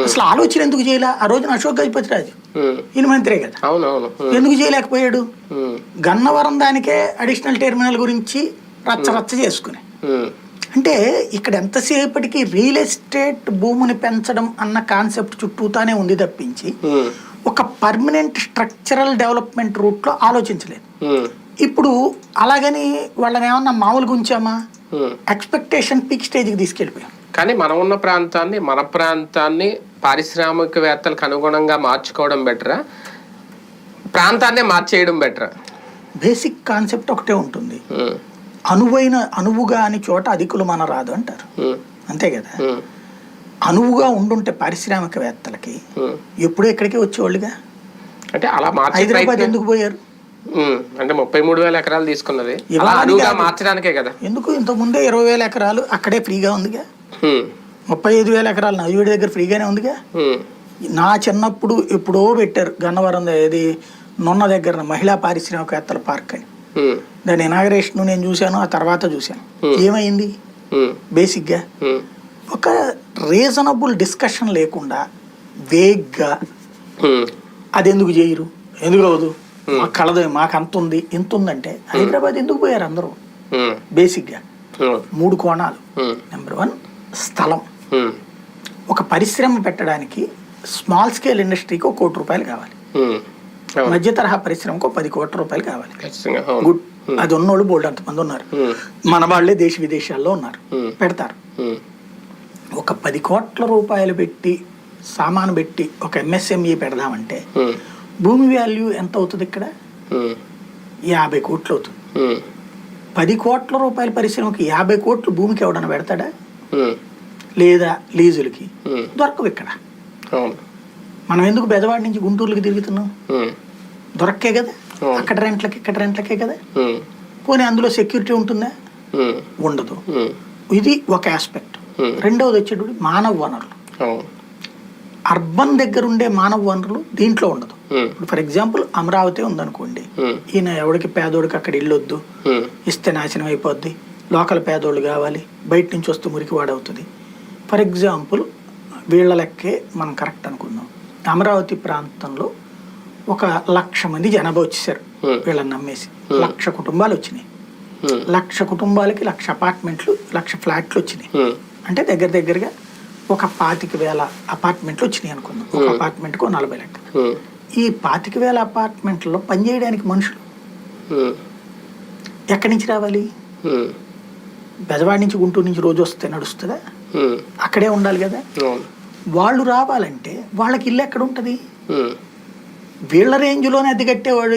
అసలు ఆలోచన ఎందుకు చేయలే ఆ రోజున అశోక్ గజపతి రాజు ఉమ్. ఈయన మంత్రే కదా. ఎందుకు చేయలేకపోయాడు. గన్నవరం దానికే అడిషనల్ టెర్మినల్ గురించి రచ్చ రచ్చ చేసుకుని. అంటే ఇక్కడ ఎంతసేపటికి రియల్ ఎస్టేట్ భూమిని పెంచడం అన్న కాన్సెప్ట్ చుట్టూతానే ఉంది తప్పించి. ఒక పర్మనెంట్ స్ట్రక్చరల్ డెవలప్మెంట్ రూట్లో ఆలోచించలేదు ఉమ్. ఇప్పుడు అలాగని వాళ్ళని ఏమన్నా మామూలుగా ఉంచామా. ఎక్స్పెక్టేషన్ పీక్ స్టేజ్కి తీసుకెళ్ళిపోయాం కానీ మనం ఉన్న ప్రాంతాన్ని మన ప్రాంతాన్ని పారిశ్రామికవేత్తలకు అనుగుణంగా మార్చుకోవడం బెటరా ప్రాంతాన్నే మార్చేయడం బెటరా బేసిక్ కాన్సెప్ట్ ఒకటే ఉంటుంది. అనువైన అనువుగా అని చోట అధికులు మన రాదు అంటారు. అంతే కదా? అనువుగా ఉండుంటే పారిశ్రామికవేత్తలకి ఎప్పుడూ ఎక్కడికి వచ్చేవాళ్ళుగా? అంటే అలా హైదరాబాద్ ఎందుకు పోయారు. అంటే ముప్పై మూడు వేల ఎకరాలు తీసుకున్నది. మార్చడానికే కదా. ఎందుకు ఇంత ముందే ఇరవై వేల ఎకరాలు అక్కడే ఫ్రీగా ఉందిగా. ముప్పై ఐదు వేల ఎకరాలు నదివేడి దగ్గర ఫ్రీగానే ఉందిగా. నా చిన్నప్పుడు ఎప్పుడో పెట్టారు గన్నవరం ద- ఇది నున్న దగ్గర మహిళా పారిశ్రామికవేత్తల పార్క్ అని. దాని ఇనాగరేషన్ నేను చూశాను ఆ తర్వాత చూశాను ఏమైంది. బేసిక్గా. ఒక రీజనబుల్ డిస్కషన్ లేకుండా వేగ్గా. అది ఎందుకు చేయరు ఎందుకు అవ్వదు మాకు కలదు మాకు అంత ఉంది ఇంత ఉందంటే హైదరాబాద్ ఎందుకు పోయారు అందరూ. బేసిక్గా. మూడు కోణాలు. నెంబర్ వన్ స్థలం. ఒక పరిశ్రమ పెట్టడానికి స్మాల్ స్కేల్ ఇండస్ట్రీకి ఒక కోటి రూపాయలు కావాలి. మధ్య తరహా పరిశ్రమకు ఒక పది కోట్ల రూపాయలు కావాలి. గుడ్ అది ఉన్నోళ్ళు బోల్డ్ అంతమంది ఉన్నారు. మన వాళ్ళే దేశ విదేశాల్లో ఉన్నారు. పెడతారు. ఒక పది కోట్ల రూపాయలు పెట్టి సామాను పెట్టి ఒక ఎంఎస్ఎంఈ పెడదామంటే ఉమ్. భూమి వాల్యూ ఎంత అవుతుంది ఇక్కడ. యాభై కోట్లు అవుతుంది. పది కోట్ల రూపాయల పరిశ్రమకి యాభై కోట్లు భూమికి ఎవడన్నా పెడతాడా. లేదా లీజులకి. దొరకవు ఇక్కడ మనం ఎందుకు బెదవాడ నుంచి గుంటూరుకి తిరుగుతున్నాం. దొరక్కే కదా. అక్కడ రెంట్లకి ఇక్కడ రెంట్లకే కదా. పోనీ అందులో సెక్యూరిటీ ఉంటుందా. ఉండదు. ఇది ఒక ఆస్పెక్ట్. రెండవది వచ్చేటప్పుడు మానవ వనరులు అర్బన్ దగ్గర ఉండే మానవ వనరులు దీంట్లో ఉండదు. ఇప్పుడు ఫర్ ఎగ్జాంపుల్ అమరావతి ఉందనుకోండి. ఈయన ఎవడికి పేదోడికి అక్కడ ఇల్లొద్దు. ఇస్తే నాశనం అయిపోద్ది లోకల్ పేదోళ్ళు కావాలి బయట నుంచి వస్తే మురికి వాడవుతుంది ఫర్ ఎగ్జాంపుల్ వీళ్ళ లెక్కే మనం కరెక్ట్ అనుకుందాం అమరావతి ప్రాంతంలో ఒక లక్ష మంది జనాభా వచ్చేసారు Hmm. వీళ్ళని నమ్మేసి లక్ష కుటుంబాలు వచ్చినాయి ఉమ్. లక్ష కుటుంబాలకి లక్ష అపార్ట్మెంట్లు లక్ష ఫ్లాట్లు వచ్చినాయి. అంటే దగ్గర దగ్గరగా ఒక పాతిక వేల అపార్ట్మెంట్లు వచ్చినాయి అనుకుందాం ఒక అపార్ట్మెంట్కి నలభై లెక్క. ఈ పాతిక వేల అపార్ట్మెంట్లో పనిచేయడానికి మనుషులు. ఎక్కడి నుంచి రావాలి. బెజవాడ నుంచి గుంటూరు నుంచి రోజు వస్తే నడుస్తుందా. అక్కడే ఉండాలి కదా వాళ్ళు రావాలంటే వాళ్ళకి ఇల్లు ఎక్కడ ఉంటుంది. వీళ్ళ రేంజ్లోనే అద్దె కట్టేవాడు